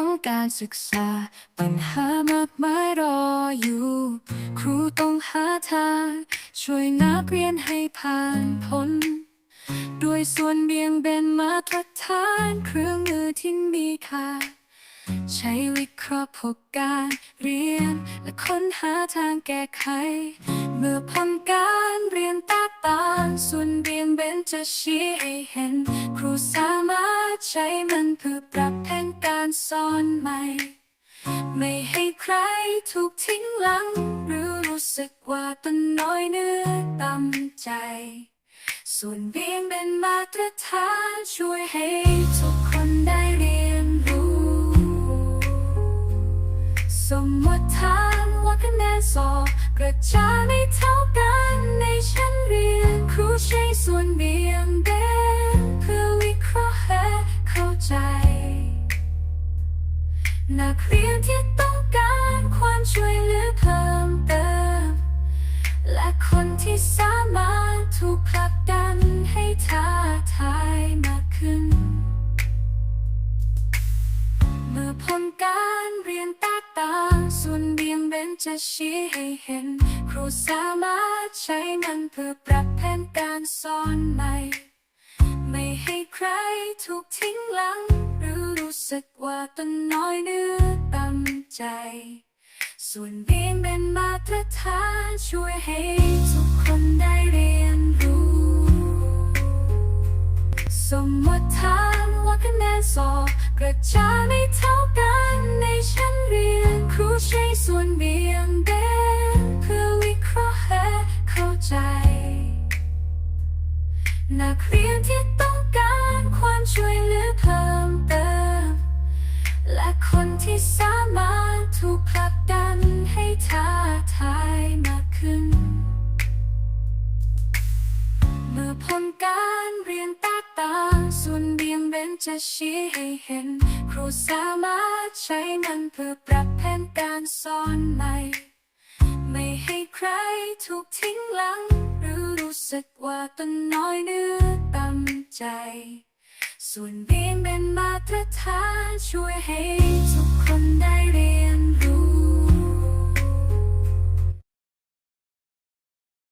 ของการศึกษา ปัญหามากมายรออยู่ ครูต้องหาทาง ช่วยนักเรียนให้ผ่านพ้นด้วยส่วนเบี่ยงเบนมาตรฐานเครื่องมือที่มีค่าใช้วิเคราะห์พบการเรียน และค้นหาทางแก้ไข เมื่อผลการเรียนแตกต่างส่วนเบี่ยงเบนจะชี้ให้เห็น ครูสามารถ ใช้มันเพื่อปรับแผนการสอนใหม่ ไม่ให้ใครถูกทิ้งหลัง หรือรู้สึกว่าตนน้อยเนื้อต่ำใจ ส่วนเบี่ยงเป็นมาตรฐานช่วยให้ทุกคนได้เรียนรู้ สมมติฐานว่าคะแนนสอบกระจายไม่เท่า นักเรียนที่ต้องการความช่วยเหลือเพิ่มเติม และคนที่สามารถถูกผลักดันให้ท้าทายมากขึ้น เมื่อผลการเรียนแตกต่างส่วนเบี่ยงเบนจะชี้ให้เห็น ครูสามารถใช้มันเพื่อปรับแผนการสอนใหม่ ไม่ให้ใครถูกทิ้งหลัง สึกว่าตนน้อยเนื้อต่ำใจ ส่วนเบี่ยงเป็นมาตรฐานช่วยให้ทุกคนได้เรียนรู้ สมมติฐานว่าคะแนนสอบกระจายไม่เท่ากันในชั้นเรียน ครูใช้ส่วนเบี่ยงเบนเพื่อวิเคราะห์ให้เข้าใจ นักเรียนที่ต้องการความช่วยเหลือ คนที่สามารถถูกผลักดันให้ท้าทายมากขึ้น เมื่อผลการเรียนแตกต่างส่วนเบี่ยงเบนจะชี้ให้เห็น ครูสามารถใช้มันเพื่อปรับแผนการสอนใหม่ ไม่ให้ใครถูกทิ้งหลัง หรือรู้สึกว่าตนน้อยเนื้อต่ำใจ ส่วนเบี่ยงเป็นมาตรฐานช่วยให้ทุกคนได้เรียน